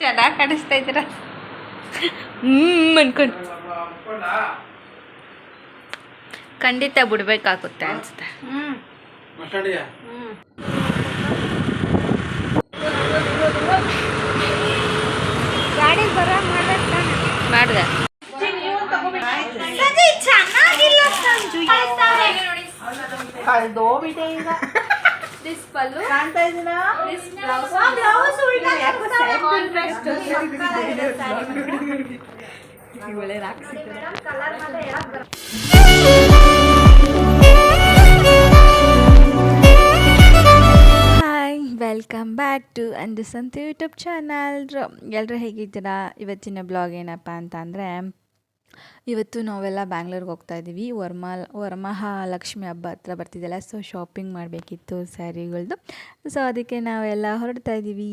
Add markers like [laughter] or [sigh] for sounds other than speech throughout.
ಚೆನ್ನಾಗಿ ಕಾಣಿಸ್ತಾ ಇದ್ದೀರ? ಹ್ಮ್ ಅನ್ಕೊಂಡು. ಖಂಡಿತ ಬಿಡ್ಬೇಕಾಗುತ್ತೆ ಅನ್ಸುತ್ತೆ. ಮಸ್ಟಂಡಿಗೆ ಗಾಡಿ ಬರ ಮಾಡಿದೆ. ಕಳ್ದೋಗ್ಬಿಟ್ಟೆ ಈಗ. ದಿಸ್ ಪಲ್ಲು ಕಾಣ್ತಾ ಇದೀನ ದಿಸ್ ಬ್ಲೌಸ್ ಬ್ಲೌಸ್ ಉಲ್ಟಾ ವೆಲ್ಕಮ್ ಬ್ಯಾಕ್ ಟು ಅಂದಿಸಂತ ಯೂಟ್ಯೂಬ್ ಚಾನಲ್ ಎಲ್ಲರೂ ಹೇಗಿದ್ದೀರಾ? ಇವತ್ತಿನ ಬ್ಲಾಗ್ ಏನಪ್ಪ ಅಂತ ಅಂದರೆ ಇವತ್ತು ನಾವೆಲ್ಲ ಬ್ಯಾಂಗ್ಳೂರ್ಗೆ ಹೋಗ್ತಾ ಇದ್ದೀವಿ. ವರಮಾ, ವರಮಹಾಲಕ್ಷ್ಮಿ ಹಬ್ಬ ಹತ್ರ ಬರ್ತಿದ್ದಲ್ಲ ಸೊ ಶಾಪಿಂಗ್ ಮಾಡಬೇಕಿತ್ತು ಸ್ಯಾರಿಗಳದ್ದು ಸೊ ಅದಕ್ಕೆ ನಾವೆಲ್ಲ ಹೊರಡ್ತಾ ಇದ್ದೀವಿ.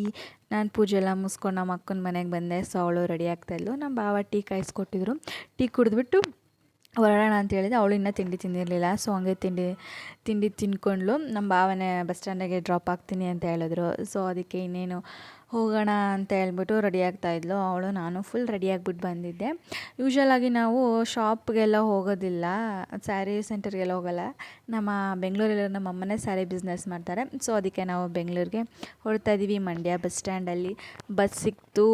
ನಾನು ಪೂಜೆ ಎಲ್ಲ ಮುಗಿಸ್ಕೊಂಡು ನಮ್ಮ ಅಕ್ಕನ ಮನೆಗೆ ಬಂದೆ. ಸೊ ಅವಳು ರೆಡಿ ಆಗ್ತಾಯಿದ್ಲು ನಮ್ಮ ಬಾವ ಟೀ ಕಾಯಿಸ್ಕೊಟ್ಟಿದ್ರು. ಟೀ ಕುಡಿದ್ಬಿಟ್ಟು ಹೊರಡೋಣ ಅಂತ ಹೇಳಿದೆ. ಅವಳು ಇನ್ನೂ ತಿಂಡಿ ತಿಂದಿರಲಿಲ್ಲ. ಸೊ ಹಂಗೆ ತಿಂಡಿ ತಿಂಡಿ ತಿನ್ಕೊಂಡ್ಲು ನಮ್ಮ ಭಾವನೆ ಬಸ್ ಸ್ಟ್ಯಾಂಡಿಗೆ ಡ್ರಾಪ್ ಆಗ್ತೀನಿ ಅಂತ ಹೇಳಿದ್ರು. ಸೊ ಅದಕ್ಕೆ ಇನ್ನೇನು ಹೋಗೋಣ ಅಂತ ಹೇಳ್ಬಿಟ್ಟು ರೆಡಿ ಆಗ್ತಾ ಆಗ್ತಾಯಿದ್ಲು ಅವಳು ನಾನು ಫುಲ್ ರೆಡಿ ಆಗಿಬಿಟ್ಟು ಬಂದಿದ್ದೆ. ಯೂಶ್ವಲಾಗಿ ನಾವು ಶಾಪ್ಗೆಲ್ಲ ಹೋಗೋದಿಲ್ಲ. ಸ್ಯಾರಿ ಸೆಂಟರ್ಗೆಲ್ಲ ಹೋಗಲ್ಲ. ನಮ್ಮ ಬೆಂಗಳೂರಲ್ಲಿ ನಮ್ಮ ಅಮ್ಮನೇ ಸ್ಯಾರಿ ಬಿಸ್ನೆಸ್ ಮಾಡ್ತಾರೆ. ಸೊ ಅದಕ್ಕೆ ನಾವು ಬೆಂಗಳೂರಿಗೆ ಹೊರಡ್ತಾ ಇದ್ದೀವಿ ಮಂಡ್ಯ ಬಸ್ ಸ್ಟ್ಯಾಂಡಲ್ಲಿ ಬಸ್ ಸಿಕ್ತು.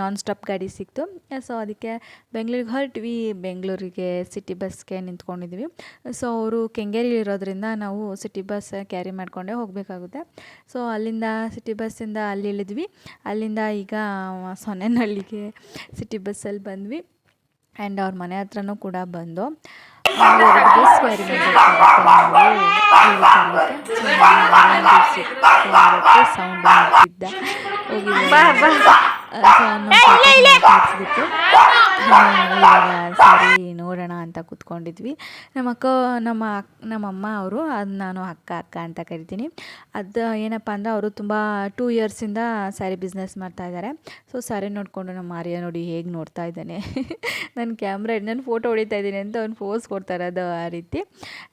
ನಾನ್ ಸ್ಟಾಪ್ ಗಾಡಿ ಸಿಕ್ತು. ಸೊ ಅದಕ್ಕೆ ಬೆಂಗಳೂರಿಗೆ ಹೊರಟ್ವಿ. ಬೆಂಗಳೂರಿಗೆ ಸಿಟಿ ಬಸ್ಗೆ ನಿಂತ್ಕೊಂಡಿದ್ವಿ. ಸೊ ಅವರು ಕೆಂಗೇರಿ ಇರೋದ್ರಿಂದ ನಾವು ಸಿಟಿ ಬಸ್ ಕ್ಯಾರಿ ಮಾಡಿಕೊಂಡೇ ಹೋಗಬೇಕಾಗುತ್ತೆ. ಸೊ ಅಲ್ಲಿಂದ ಸಿಟಿ ಬಸ್ಸಿಂದ ಅಲ್ಲಿ ಇಳಿದ್ವಿ. ಅಲ್ಲಿಂದ ಈಗ ಸೊನ್ನೆನಹಳ್ಳಿಗೆ ಸಿಟಿ ಬಸ್ಸಲ್ಲಿ ಬಂದ್ವಿ. ಆ್ಯಂಡ್ ಅವ್ರ ಮನೆ ಹತ್ರನೂ ಕೂಡ ಬಂದು ಸೌಂಡ್ ಮಾಡ್ತಿದ್ದ. ಹೋಗಿದ್ಬಿಟ್ಟು ಸರಿ, ನೋಡೋಣ ಅಂತ ಕೂತ್ಕೊಂಡಿದ್ವಿ. ನಮ್ಮ ಅಕ್ಕ, ನಮ್ಮ ನಮ್ಮಮ್ಮ ಅವರು ಅದು ನಾನು ಅಕ್ಕ ಅಕ್ಕ ಅಂತ ಕರಿತೀನಿ. ಅದು ಏನಪ್ಪ ಅಂದರೆ ಅವರು ತುಂಬ ಟೂ ಇಯರ್ಸಿಂದ ಸ್ಯಾರಿ ಬಿಸ್ನೆಸ್ ಮಾಡ್ತಾ ಇದ್ದಾರೆ ಸೊ ಸ್ಯಾರಿ ನೋಡಿಕೊಂಡು ನಮ್ಮ ಆರ್ಯ ನೋಡಿ ಹೇಗೆ ನೋಡ್ತಾ ಇದ್ದಾನೆ. ನನ್ನ ಕ್ಯಾಮ್ರಾ ನಾನು ಫೋಟೋ ಹೊಡಿತಾ ಇದ್ದೀನಿ ಅಂತ ಅವ್ನು ಫೋಸ್ ಕೊಡ್ತಾರೆ ಅದು ಆ ರೀತಿ.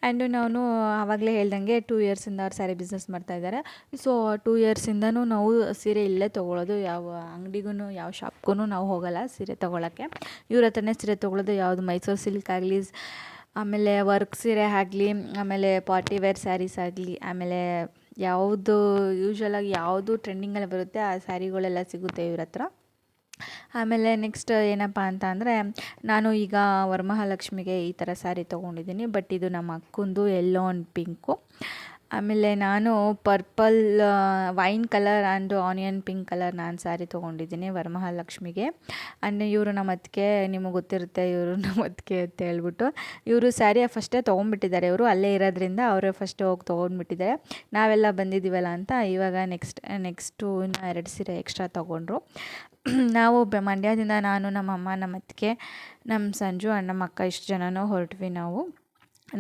ಆ್ಯಂಡ್ ನಾನು ಆವಾಗಲೇ ಹೇಳ್ದಂಗೆ ಟೂ ಇಯರ್ಸಿಂದ ಅವ್ರು ಸ್ಯಾರಿ ಬಿಸ್ನೆಸ್ ಮಾಡ್ತಾ ಇದ್ದಾರೆ ಸೊ ಟೂ ಇಯರ್ಸಿಂದನೂ ನಾವು ಸೀರೆ ಇಲ್ಲೇ ತೊಗೊಳೋದು, ಯಾವ ಅಂಗಡಿಗೂ, ಯಾವ ಶಾಪ್ಗೂ ನಾವು ಹೋಗಲ್ಲ ಸೀರೆ ತೊಗೊಳಕ್ಕೆ. ಇವ್ರ ಹತ್ರನೇ ಸೀರೆ ತೊಗೊಳೋದು ಯಾವುದು ಮೈಸೂರು ಸಿಲ್ಕ್ ಆಗಲಿ ಆಮೇಲೆ ವರ್ಕ್ ಸೀರೆ ಆಗಲಿ, ಆಮೇಲೆ ಪಾರ್ಟಿ ವೇರ್ ಸ್ಯಾರೀಸ್ ಆಗಲಿ, ಆಮೇಲೆ ಯಾವುದು ಯೂಶ್ವಲಾಗಿ ಯಾವುದು ಟ್ರೆಂಡಿಂಗಲ್ಲಿ ಬರುತ್ತೆ ಆ ಸ್ಯಾರಿಗಳೆಲ್ಲ ಸಿಗುತ್ತೆ ಇವ್ರ ಹತ್ರ. ಆಮೇಲೆ ನೆಕ್ಸ್ಟ್ ಏನಪ್ಪ ಅಂತ ಅಂದರೆ, ನಾನು ಈಗ ವರಮಹಾಲಕ್ಷ್ಮಿಗೆ ಈ ಥರ ಸ್ಯಾರಿ ತೊಗೊಂಡಿದ್ದೀನಿ, ಬಟ್ ಇದು ನಮ್ಮ ಅಕ್ಕಂದು ಎಲ್ಲೋ ಆ್ಯಂಡ್ ಪಿಂಕು ಆಮೇಲೆ ನಾನು purple wine colour and onion pink colour ನಾನು ಸ್ಯಾರಿ ತೊಗೊಂಡಿದ್ದೀನಿ ವರಮಹಾಲಕ್ಷ್ಮಿಗೆ. ಆ್ಯಂಡ್ ಇವರು ನಮ್ಮ ಅತ್ತಿಗೆ, ನಿಮಗೆ ಗೊತ್ತಿರುತ್ತೆ ಇವರು [laughs] ನಮ್ಮ ಅತ್ತಿಗೆ ಅಂತ ಹೇಳ್ಬಿಟ್ಟು, ಇವರು ಸ್ಯಾರಿ ಫಸ್ಟೇ ತೊಗೊಂಡ್ಬಿಟ್ಟಿದ್ದಾರೆ. ಇವರು ಅಲ್ಲೇ ಇರೋದ್ರಿಂದ ಅವರೇ ಫಸ್ಟ್ ಹೋಗಿ ತೊಗೊಂಡ್ಬಿಟ್ಟಿದ್ದಾರೆ. ನಾವೆಲ್ಲ ಬಂದಿದ್ದೀವಲ್ಲ ಅಂತ ಇವಾಗ ನೆಕ್ಸ್ಟ್, ನೆಕ್ಸ್ಟು ಇನ್ನು ಎರಡು ಸೀರೆ ಎಕ್ಸ್ಟ್ರಾ ತೊಗೊಂಡ್ರು. [clears throat] ನಾವು ಮಂಡ್ಯದಿಂದ ನಾನು, ನಮ್ಮ ಅಮ್ಮ, ನಮ್ಮ ಅತ್ತಿಗೆ, ನಮ್ಮ ಸಂಜು, ಅಣ್ಣ, ನಮ್ಮ ಅಕ್ಕ ಇಷ್ಟು ಜನನೂ ಹೊರಟ್ವಿ ನಾವು.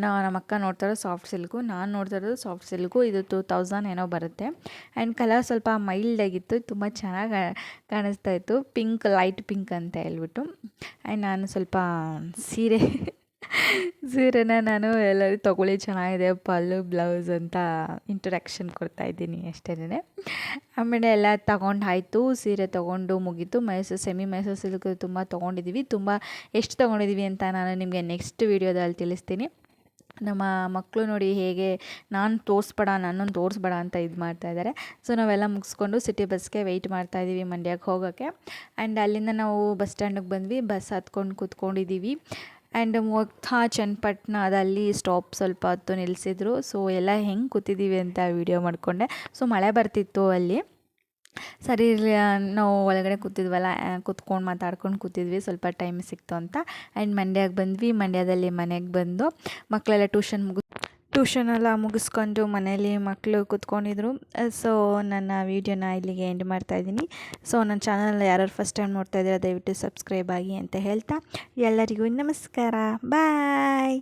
ನಾ ನಮ್ಮ ಅಕ್ಕ ನೋಡ್ತಾ ಇರೋದು ಸಾಫ್ಟ್ ಸಿಲ್ಕು ನಾನು ನೋಡ್ತಾ ಇರೋದು ಸಾಫ್ಟ್ ಸಿಲ್ಕು ಇದು ಟೂ ತೌಸಂಡ್ ಏನೋ ಬರುತ್ತೆ. ಆ್ಯಂಡ್ ಕಲರ್ ಸ್ವಲ್ಪ ಮೈಲ್ಡ್ ಆಗಿತ್ತು, ತುಂಬ ಚೆನ್ನಾಗಿ ಕಾಣಿಸ್ತಾ ಇತ್ತು. ಪಿಂಕ್ ಲೈಟ್ ಪಿಂಕ್ ಅಂತ ಹೇಳ್ಬಿಟ್ಟು. ಆ್ಯಂಡ್ ನಾನು ಸ್ವಲ್ಪ ಸೀರೆ, ಸೀರೆನ ನಾನು ಎಲ್ಲರೂ ತೊಗೊಳ್ಳಿ, ಚೆನ್ನಾಗಿದೆ, ಪಲ್ಲು ಬ್ಲೌಸ್ ಅಂತ ಇಂಟ್ರಡಕ್ಷನ್ ಕೊಡ್ತಾ ಇದ್ದೀನಿ ಅಷ್ಟೇನೆ. ಆಮೇಲೆ ಎಲ್ಲ ತಗೊಂಡು ಆಯಿತು ಸೀರೆ ತೊಗೊಂಡು ಮುಗೀತು. ಮೈಸೂರು ಸೆಮಿ ಮೈಸೂರು ಸಿಲ್ಕ್ ತುಂಬ ತೊಗೊಂಡಿದ್ದೀವಿ ತುಂಬ, ಎಷ್ಟು ತೊಗೊಂಡಿದ್ದೀವಿ ಅಂತ ನಾನು ನಿಮಗೆ ನೆಕ್ಸ್ಟ್ ವೀಡಿಯೋದಲ್ಲಿ ತಿಳಿಸ್ತೀನಿ. ನಮ್ಮ ಮಕ್ಕಳು ನೋಡಿ ಹೇಗೆ ನಾನು ತೋರಿಸ್ಬೇಡ, ನನ್ನನ್ನು ತೋರಿಸ್ಬೇಡ ಅಂತ ಇದು ಮಾಡ್ತಾ ಇದ್ದಾರೆ ಸೊ ನಾವೆಲ್ಲ ಮುಗಿಸ್ಕೊಂಡು ಸಿಟಿ ಬಸ್ಗೆ ವೆಯ್ಟ್ ಮಾಡ್ತಾ ಇದ್ದೀವಿ ಮಂಡ್ಯಕ್ಕೆ ಹೋಗೋಕ್ಕೆ ಆ್ಯಂಡ್ ಅಲ್ಲಿಂದ ನಾವು ಬಸ್ ಸ್ಟ್ಯಾಂಡಿಗೆ ಬಂದ್ವಿ. ಬಸ್ ಹತ್ಕೊಂಡು ಕೂತ್ಕೊಂಡಿದ್ದೀವಿ ಆ್ಯಂಡ್ ಮೊಗ್ತಾ ಚನ್ನಪಟ್ಟಣ ಅದಲ್ಲಿ ಸ್ಟಾಪ್ ಸ್ವಲ್ಪ ಹೊತ್ತು ನಿಲ್ಲಿಸಿದ್ರು ಸೊ ಎಲ್ಲ ಹೆಂಗೆ ಕೂತಿದ್ದೀವಿ ಅಂತ ವಿಡಿಯೋ ಮಾಡಿಕೊಂಡೆ. ಸೊ ಮಳೆ ಬರ್ತಿತ್ತು ಅಲ್ಲಿ. ಸರಿ ನಾವು ಒಳಗಡೆ ಕೂತಿದ್ವಲ್ಲ ಕೂತ್ಕೊಂಡು ಮಾತಾಡ್ಕೊಂಡು ಕೂತಿದ್ವಿ, ಸ್ವಲ್ಪ ಟೈಮ್ ಸಿಕ್ತು ಅಂತ. ಆ್ಯಂಡ್ ಮಂಡ್ಯಕ್ಕೆ ಬಂದ್ವಿ, ಮಂಡ್ಯದಲ್ಲಿ ಮನೆಗೆ ಬಂದು ಮಕ್ಕಳೆಲ್ಲ ಟ್ಯೂಷನ್ ಮುಗಿಸ್, ಟ್ಯೂಷನ್ ಎಲ್ಲ ಮುಗಿಸ್ಕೊಂಡು ಮನೇಲಿ ಮಕ್ಕಳು ಕೂತ್ಕೊಂಡಿದ್ರು. ಸೊ, ನನ್ನ ವೀಡಿಯೋನ ಇಲ್ಲಿಗೆ ಎಂಡ್ ಮಾಡ್ತಾಯಿದ್ದೀನಿ ಸೊ, ನನ್ನ ಚಾನಲ್ ಯಾರು ಫಸ್ಟ್ ಟೈಮ್ ನೋಡ್ತಾ ಇದ್ದೀರಾ, ದಯವಿಟ್ಟು ಸಬ್ಸ್ಕ್ರೈಬ್ ಆಗಿ ಅಂತ ಹೇಳ್ತಾ ಎಲ್ಲರಿಗೂ ನಮಸ್ಕಾರ. ಬಾಯ್!